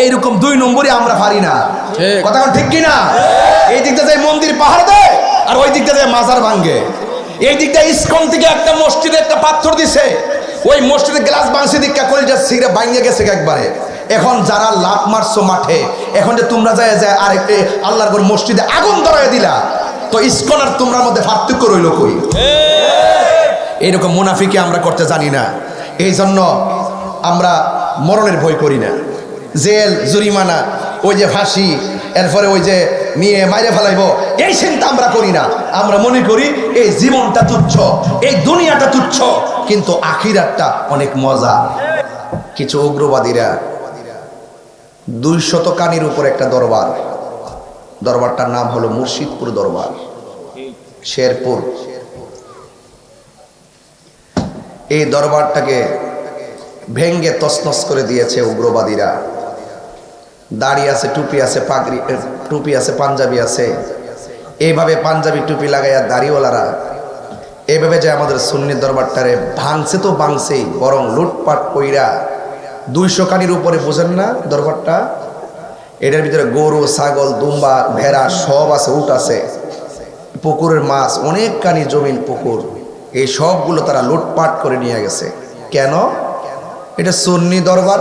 এইরকম দুই নম্বরই আমরা পারি না। ঠিক। কথা ঠিক কিনা? এই দিকটা যায় মন্দির পাহাড় দেয় আর ওই দিকটা যায় মাজার ভাঙ্গে। এই দিকটা ইস্কন থেকে একটা মসজিদে একটা পাথর দিছে। ওই মসজিদে গ্লাস বাংসি দিকা কলিজা সিগরে ভাঙ্গে গেছে একবারে। এখন যারা লাভ মারছো মাঠে এখন যে তোমরা যায় যায় আরেকটি আল্লাহর ঘর মসজিদে আগুন ধরাই দিলা তো ইস্কন আর তোমরার মধ্যে পার্থক্য রইল কই? এইরকম মুনাফিকে আমরা করতে জানি না। এই জন্য আমরা মরণের ভয় করি না। জেল, জরিমানা, ওই যে ফাঁসি, এরপরে ওই যে নিয়ে মাইরে ফেলাইব, এই চিন্তা আমরা করি না। আমরা মনে করি এই জীবনটা তুচ্ছ, এই দুনিয়াটা তুচ্ছ, কিন্তু আখিরাতটা অনেক মজা। কিছু উগ্রবাদীরা দুই শত কানির উপর একটা দরবার। দরবারটার নাম হলো মুর্শিদপুর দরবার, শেরপুর। এই দরবারটাকে ভেঙ্গে তসনস করে দিয়েছে উগ্রবাদীরা। দাড়ি আছে, টুপি আছে, পাগড়ি টুপি আছে, পাঞ্জাবি আছে। এইভাবে পাঞ্জাবি, টুপি লাগাইয়া দাড়িওয়ালারা এইভাবে যে আমাদের সুন্নি দরবারটারে ভাঙছে তো ভাঙছেই, বরং লুটপাট কইরা দুইশো কানির উপরে, বোঝেন না দরবারটা? এটার ভিতরে গরু, ছাগল, দুম্বা, ভেড়া সব আছে, উট আছে। পুকুরের মাছ অনেক কানি জমিন, পুকুর। এই সবগুলো তারা লুটপাট করে নিয়ে গেছে। কেন? এটা সুন্নি দরবার।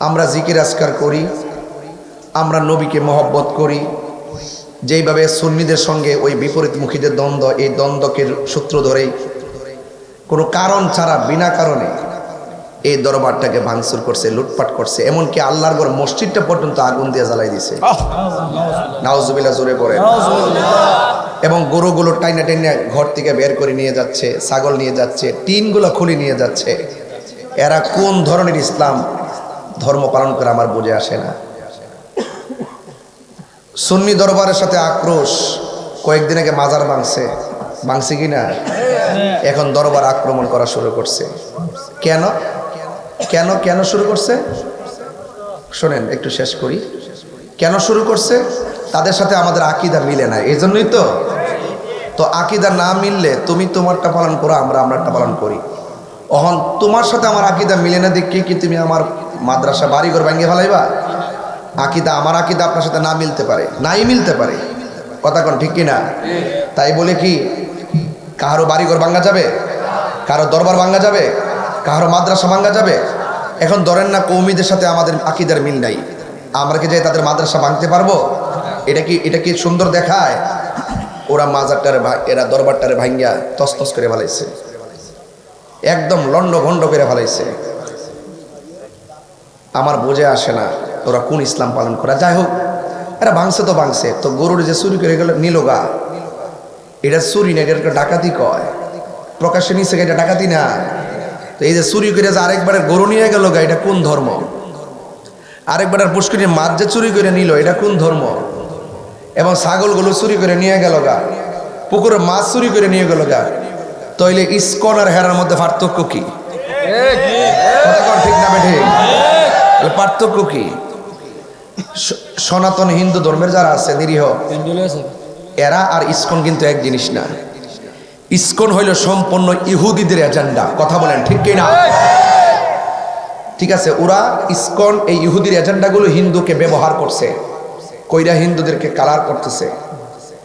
আমরা জিকির আজকার করি আমরা নবীকে মহব্বত করি। যেইভাবে সুন্নিদের সঙ্গে ওই বিপরীতমুখীদের দ্বন্দ্ব এই দ্বন্দ্বকে সূত্র ধরেই কোনো কারণ ছাড়া বিনা কারণে এই দরবারটাকে ভাঙচুর করছে লুটপাট করছে। এমনকি আল্লাহর ঘর মসজিদটা পর্যন্ত আগুন দিয়ে জ্বালাই দিছে। নাউজুবিল্লাহ জোরে পড়ে এবং গরুগুলো টাইনা টাইনা ঘর থেকে বের করে নিয়ে যাচ্ছে ছাগল নিয়ে যাচ্ছে টিনগুলো খুলে নিয়ে যাচ্ছে। এরা কোন ধরনের ইসলাম? ধর্ম পালন করে আমার বুঝে আসে না। সুন্নি দরবারের সাথে আক্রোশ, কয়েকদিন আগে মাজার ভাঙছে। ভাঙছে কি না? এখন দরবার আক্রমণ করা শুরু করছে। কেন? কেন কেন শুরু করছে? শোনেন, একটু শেষ করি। কেন শুরু করছে? তাদের সাথে আমাদের আকিদা মিলে না, এই জন্যই তো। তো আকিদা না মিললে তুমি তোমারটা পালন করো, আমরা আমরারটা পালন করি। অহন তোমার সাথে আমার আকিদা মিলে না দেখি কি তুমি আমার মাদ্রাসা বাড়িঘর ভাঙ্গে ফেলাইবা? আকিদা, আমার আকিদা আপনার সাথে না মিলতে পারে, নাই মিলতে পারে। কথা কোন ঠিক কিনা? তাই বলে কি কাহারও বাড়িঘর ভাঙ্গা যাবে? কারও দরবার ভাঙ্গা যাবে? কারও মাদ্রাসা ভাঙ্গা যাবে? এখন ধরেন না কৌমিদের সাথে আমাদের আকিদার মিল নাই। আমরা কি যাই তাদের মাদ্রাসা ভাঙতে পারব? এটা কি এটা কি সুন্দর দেখায়? ওরা মাজারটারে এরা দরবারটারে ভাঙ্গিয়া তসতস করে ফেলাইছে। একদম লন্ড ভন্ড করে ফেলাইছে। আমার বোঝে আসে না ওরা কোন ইসলাম পালন করা। যাই হোক, এরা ভাঙছে তো ভাঙছে। তো গরুর যে চুরি করে গেল, নিল গা? এটা চুরি না, এটা ডাকাতি কয়। প্রকাশ্যে নিচে এটা ডাকাতি না। তো এই যে চুরি করে যে আরেকবারে গরু নিয়ে গেল গা, এটা কোন ধর্ম? আরেকবার পুষ্করি মাছ যে চুরি করে নিল, এটা কোন ধর্ম? এবং ছাগলগুলো চুরি করে নিয়ে গেল গা? পুকুরে মাছ চুরি করে নিয়ে গেল গা? তইলে ইস্কন আর হেরার মধ্যে পার্থক্য কি? পার্থক্য কি? সনাতন হিন্দু ধর্মের যারা আছে, নিরীহ, এরা আর ইস্কন কিন্তু এক জিনিস না। ইস্কন হইল সম্পূর্ণ ইহুদিদের এজেন্ডা। কথা বলেন, ঠিক কি না ঠিক আছে, ওরা ইস্কন, এই ইহুদির এজেন্ডাগুলো হিন্দুকে ব্যবহার করছে। কইরা হিন্দুদেরকে কালার করতেছে।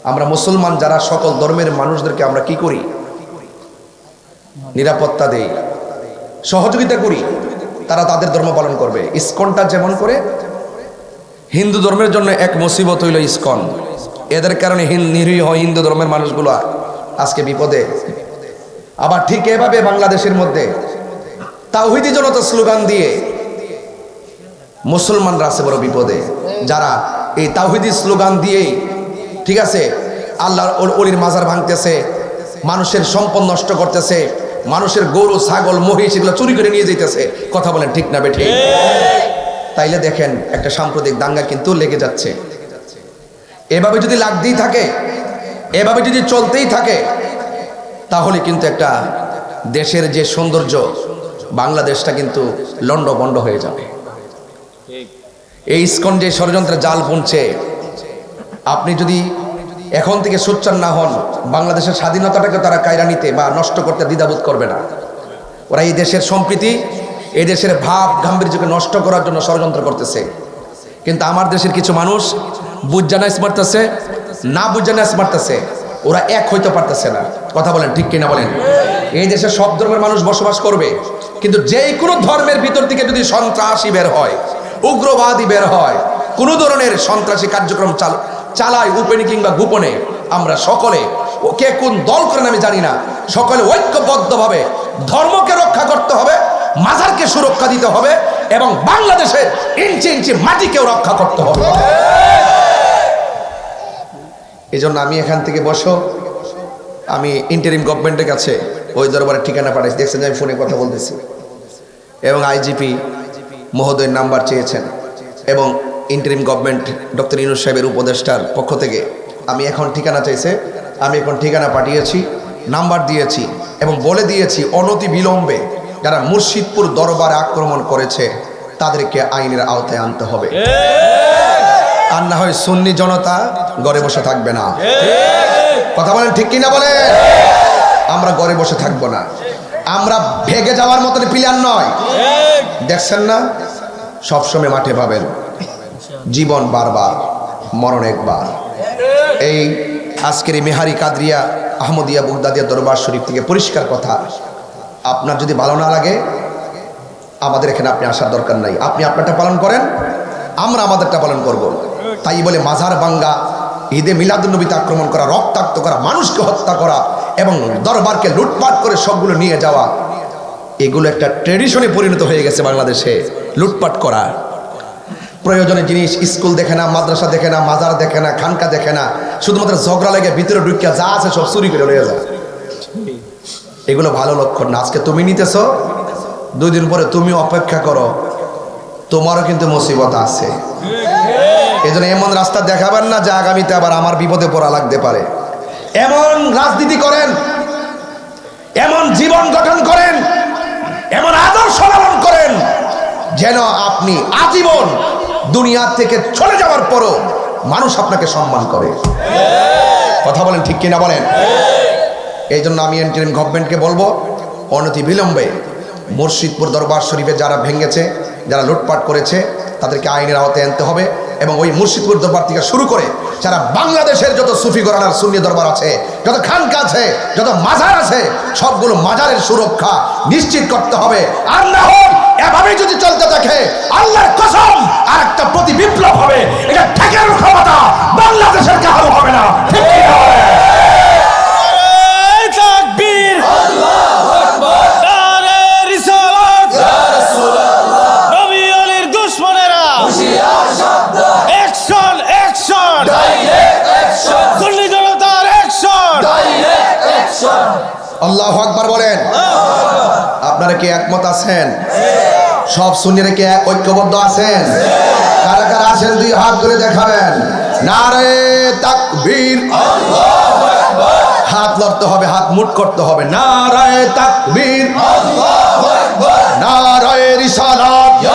আমরা মুসলমান যারা, সকল ধর্মের মানুষদেরকে আমরা কি করি? নিরাপত্তা দেই। সহযোগিতা করি, তারা তাদের ধর্ম পালন করবে। ইস্কনটা যেমন করে, হিন্দু ধর্মের জন্য এক মুসিবত হইল ইস্কন। এদের কারণে নিরীহ হিন্দু ধর্মের মানুষগুলো আজকে বিপদে। আবার ঠিক এভাবে বাংলাদেশের মধ্যে তাওহিদি জনতা স্লোগান দিয়ে মুসলমানরা আছে বড় বিপদে। যারা এই তাওহিদি স্লোগান দিয়েই, ঠিক আছে, আল্লাহর অল- অলির মাজার ভাঙতেছে, মানুষের সম্পদ নষ্ট করতেছে মানুষের গরু, ছাগল, মহিষ এগুলো চুরি করে নিয়ে যেতেছে কথা বলেন ঠিক না বেঠে? তাইলে দেখেন, একটা সাম্প্রতিক দাঙ্গা কিন্তু লেগে যাচ্ছে। এভাবে যদি লাগতেই থাকে, এভাবে যদি চলতেই থাকে, তাহলে কিন্তু একটা দেশের যে সৌন্দর্য, বাংলাদেশটা কিন্তু লন্ডভন্ড হয়ে যাবে। এই ইস্কন যে ষড়যন্ত্রে জাল বুনছে, আপনি যদি এখন থেকে সোচ্চার না হন। বাংলাদেশের স্বাধীনতাটাকে তারা কায়রা নিতে বা নষ্ট করতে দ্বিধাবোধ করবে না। ওরা এই দেশের সম্প্রীতি, এই দেশের ভাব গাম্ভীর্যকে নষ্ট করার জন্য ষড়যন্ত্র করতেছে। কিন্তু আমার দেশের কিছু মানুষ বুঝজানাইস মারতেছে না বুঝজানাইস মারতেছে ওরা এক হইতে পারতেছে না। কথা বলেন, ঠিক কিনা বলেন? এই দেশে সব ধর্মের মানুষ বসবাস করবে, কিন্তু যেই কোনো ধর্মের ভিতর থেকে যদি সন্ত্রাসী বের হয়, উগ্রবাদী বের হয়, কোনো ধরনের সন্ত্রাসী কার্যক্রম চাল চালায় উপেনে কিংবা গোপনে। আমরা সকলে ওকে কোন দল করেন আমি জানি না। সকলে ঐক্যবদ্ধভাবে ধর্মকে রক্ষা করতে হবে, মাজারকে সুরক্ষা দিতে হবে এবং বাংলাদেশের ইঞ্চি ইঞ্চি মাটিকেও রক্ষা করতে হবে। এই জন্য আমি এখান থেকে বসো। আমি ইন্টারিম গভর্নমেন্টের কাছে ওই দরবারের ঠিকানা পাঠাইছি। দেখছেন আমি ফোনে কথা বলতেছি। এবং আইজিপি মহোদয়ের নাম্বার চেয়েছেন। এবং ইন্টারিম গভর্নমেন্ট ডক্টর ইনুস সাহেবের উপদেষ্টার পক্ষ থেকে আমি এখন ঠিকানা চাইছে আমি এখন ঠিকানা পাঠিয়েছি নাম্বার দিয়েছি এবং বলে দিয়েছি অনতি বিলম্বে যারা মুর্শিদপুর দরবারে আক্রমণ করেছে তাদেরকে আইনের আওতায় আনতে হবে। আর না হয় সুন্নি জনতা ঘরে বসে থাকবে না। কথা বলেন ঠিক কিনা বলে আমরা ঘরে বসে থাকব না। আমরা ভেগে যাওয়ার মতন প্লেয়ার নয়। দেখছেন না? সবসময় মাঠে পাবেন। জীবন বারবার, মরণ একবার। এই আজকের এই মেহারি কাদরিয়া আহমদিয়া বুগদাদিয়া দরবার শরীফ থেকে পরিষ্কার কথা, আপনার যদি ভালো না লাগে, আমাদের এখানে আপনি আসার দরকার নাই। আপনি আপনারটা পালন করেন, আমরা আমাদেরটা পালন করব। তাই বলে মাজার বাঙ্গা, ঈদে মিলাদুলনবীতে আক্রমণ করা, রক্তাক্ত করা, মানুষকে হত্যা করা এবং দরবারকে লুটপাট করে সবগুলো নিয়ে যাওয়া, এগুলো একটা ট্রেডিশনে পরিণত হয়ে গেছে বাংলাদেশে। লুটপাট করা। প্রয়োজনীয় জিনিস, স্কুল দেখে না, মাদ্রাসা দেখে না, মাজার দেখে না, খানকা দেখে না, শুধুমাত্র ঝগড়া লেগে ভিতরে ঢুকিয়া যা আছে সব চুরি করে যায় এগুলো ভালো লক্ষণ না। আজকে তুমি নিতেছ, দুই দিন পরে তুমি অপেক্ষা করো, তোমারও কিন্তু মুসিবত আছে। এই জন্য এমন রাস্তা দেখাবেন না যে আগামীতে আবার আমার বিপদে পড়া লাগতে পারে। এমন রাজনীতি করেন, এমন জীবন গঠন করেন, এমন আদর্শ লালন করেন, যেন আপনি আজীবন দুনিয়া থেকে চলে যাওয়ার পরও মানুষ আপনাকে সম্মান করে। কথা বলেন ঠিক কিনা বলেন? এই জন্য আমি এন্টারিম গভর্নমেন্টকে বলব, অনতি বিলম্বে মুর্শিদপুর দরবার শরীফে যারা ভেঙেছে, যারা লুটপাট করেছে, তাদেরকে আইনের আওতায় আনতে হবে এবং ওই মুর্শিদপুর দরবার থেকে শুরু করে যারা বাংলাদেশের যত সুফি গরানার সুন্নি দরবার আছে, যত খানকা আছে, যত মাজার আছে, সবগুলো মাজারের সুরক্ষা নিশ্চিত করতে হবে। আর না হোক এভাবে যদি চলতে থাকে আল্লাহর কসম আর একটা প্রতি বিপ্লব হবে। এটা ঠেকের ক্ষমতা বাংলাদেশের কারও হবে না। ঠিক আল্লাহ আকবার বলেন। আপনারা কি একমত আছেন? সব সুন্নিরা কি এক- ঐক্যবদ্ধ আছেন? কারা কারা আছেন দুই হাত করে দেখাবেন। নারে তাকবীর। হাত লড়তে হবে হাত মুট করতে হবে। নারায় তাকবীর। নারায় রিসালাত।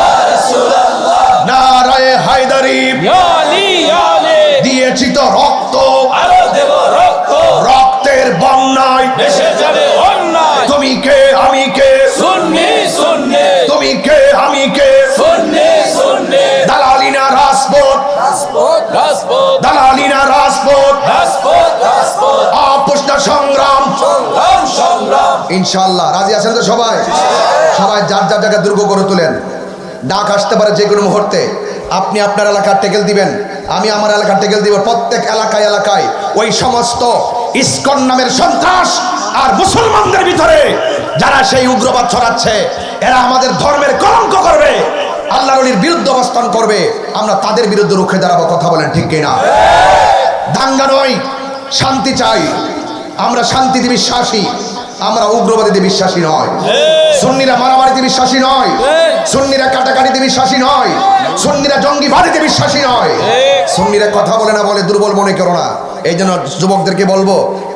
নারায় হায়দারি। দিয়েছি তো রক্ত। রক্তের বন্যায়। তুমি কে আমি কে? ইনশাল্লাহ রাজি আছেন তো সবাই? সবাই যার যার জায়গায় দুর্গ করে তোলেন। ডাক আসতে পারে যে কোনো মুহূর্তে। আপনি আপনার এলাকার টেকেল দিবেন। আমি আমার এলাকার টেকেল দিব। প্রত্যেক এলাকায় এলাকায় ওই সমস্ত ইস্কন নামের সন্ত্রাস আর মুসলমানদের ভিতরে যারা সেই উগ্রবাদ ছড়াচ্ছে, এরা আমাদের ধর্মের কলঙ্ক করবে আল্লাহ নবীর বিরুদ্ধে অবস্থান করবে। আমরা তাদের বিরুদ্ধে রুখে দাঁড়াবো, কথা বলেন ঠিক কিনা? দাঙ্গা নয়, শান্তি চাই। আমরা শান্তিতে বিশ্বাসী। আমরা উগ্রবাদীতে বিশ্বাসী নয়। সুন্নিরা মারামারিতে বিশ্বাসী নয়। সুন্নিরা কাটাকাটিতে বিশ্বাসী নয়। সুন্নিরা জঙ্গিবাদীতে বিশ্বাসী নয়। সুন্নিরা কথা বলে না বলে দুর্বল মনে করো না। এই জন্য যুবকদেরকে বলব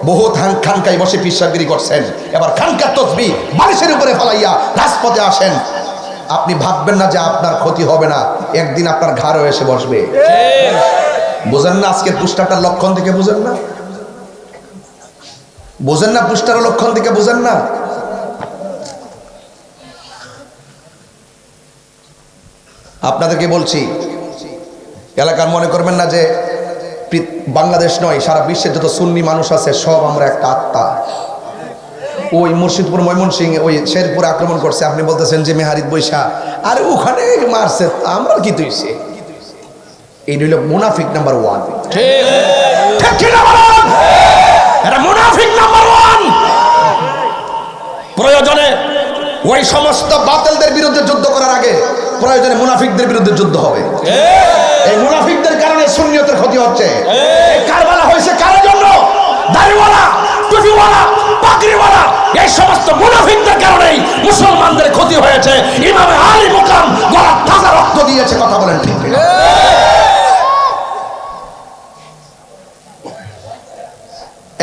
বহু খানকায় বসে পিসাগিরি করছেন। এবার খানকার তসবি বারিশের উপরে ফেলাইয়া রাজপথে আসেন। আপনি ভাববেন না যে আপনার ক্ষতি হবে না। একদিন আপনার ঘাড়ও এসে বসবে। বুঝেন না আজকের পুস্টারটার লক্ষণ থেকে বুঝেন না? বুঝেন না পুষ্টার লক্ষণ থেকে বোঝেন না। আপনাদেরকে বলছি এলাকার মনে করবেন না যে বাংলাদেশ নয় সারা বিশ্বের যত সুন্নি মানুষ আছে সব আমরা একটা আত্মা। ওই মুর্শিদপুর ময়মনসিং ওই শেরপুরে আক্রমণ করছে আপনি বলতেছেন যে মেহারিত বৈশা। আর ওখানে মারছে আমরা কি তুইছে? এই হইল মুনাফিক নাম্বার ওয়ান। ঠিক ঠিক কি না বলুন? এটা মুনাফিক নাম্বার ওয়ান প্রয়োজনে ওই সমস্ত বাতিলদের বিরুদ্ধে যুদ্ধ করার আগে প্রয়োজনে মুনাফিকদের বিরুদ্ধে যুদ্ধ হবে। এই মুনাফিকদের কারণে সুন্নিয়তের ক্ষতি হচ্ছে। কারবালা হয়েছে কারোর জন্য? দাড়িওয়ালা টুপিওয়ালা পাগড়িওয়ালা এই সমস্ত মুনাফিকদের কারণেই মুসলমানদের ক্ষতি হয়েছে। ইমামে আলী মুকাম গলা তাজা রক্ত দিয়েছে কথা বলেন ঠিক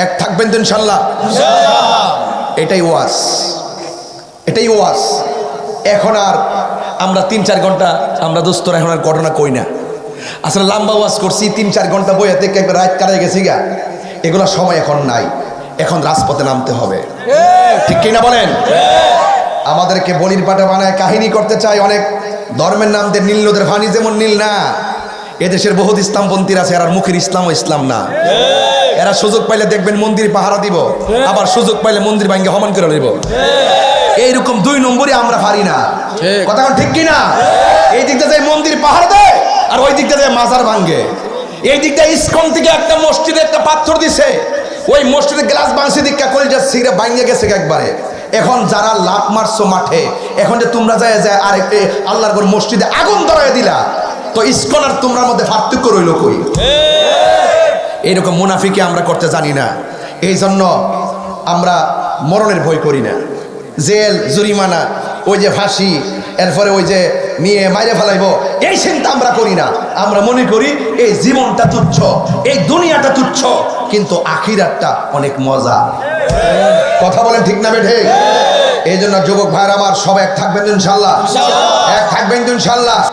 এক থাকবেন তো ইনশাল্লাহ এটাই ওয়াজ। এটাই ওয়াজ। এখন আর আমরা তিন চার ঘণ্টা, আমরা দোস্তরা এখন আর ঘটনা কই না। আসলে লম্বা ওয়াজ করছি, তিন চার ঘণ্টা বইয়া থেকে একবার রাত কাটাই গেছি গা। এগুলো সময় এখন নাই। এখন রাজপথে নামতে হবে। ঠিক কিনা বলেন? আমাদেরকে বলির পাটা বানায় কাহিনী করতে চায় অনেক। ধর্মের নাম দিয়ে নীল নদের ফানি যেমন নীল না, এদেশের বহুত ইসলামপন্থীরা আছে আর মুখের ইসলাম ও ইসলাম না। এরা সুযোগ পাইলে দেখবেন মন্দির পাহারা দিব আবার সুযোগ পাইলে মন্দির ভাঙ্গে হমান করে লইব। এইরকম দুই নম্বরই আমরা পারি না। কথা ঠিক কিনা? এই দিকটা যায় মন্দির পাহারা দেয় আর ওই দিকটা যায় মাজার ভাঙ্গে। এই দিকটা ইসকন থেকে একটা মসজিদে একটা পাথর দিছে। ওই মসজিদে গ্লাস বাংসি দিকটা কলিটা সিরে ভাঙ্গে গেছে একবারে। এখন যারা লাভ মারছো মাঠে এখন যে তোমরা যায় যায় আর একটি আল্লাহর মসজিদে আগুন ধরায় দিলা তো ইস্কন আর তোমরা মধ্যে পার্থক্য রইল কই? এইরকম মুনাফিকে আমরা করতে জানি না। এই জন্য আমরা মরণের ভয় করি না। জেল জরিমানা ওই যে ফাঁসি এরপরে ওই যে নিয়ে মাইরে ফেলাইব এই চিন্তা আমরা করি না। আমরা মনে করি এই জীবনটা তুচ্ছ এই দুনিয়াটা তুচ্ছ কিন্তু আখিরাতটা অনেক মজা। কথা বলেন ঠিক না বেঠে? এই জন্য যুবক ভাইয়ের আমার সব এক থাকবেন ইনশাল্লাহ? এক থাকবেন ইনশাল্লাহ?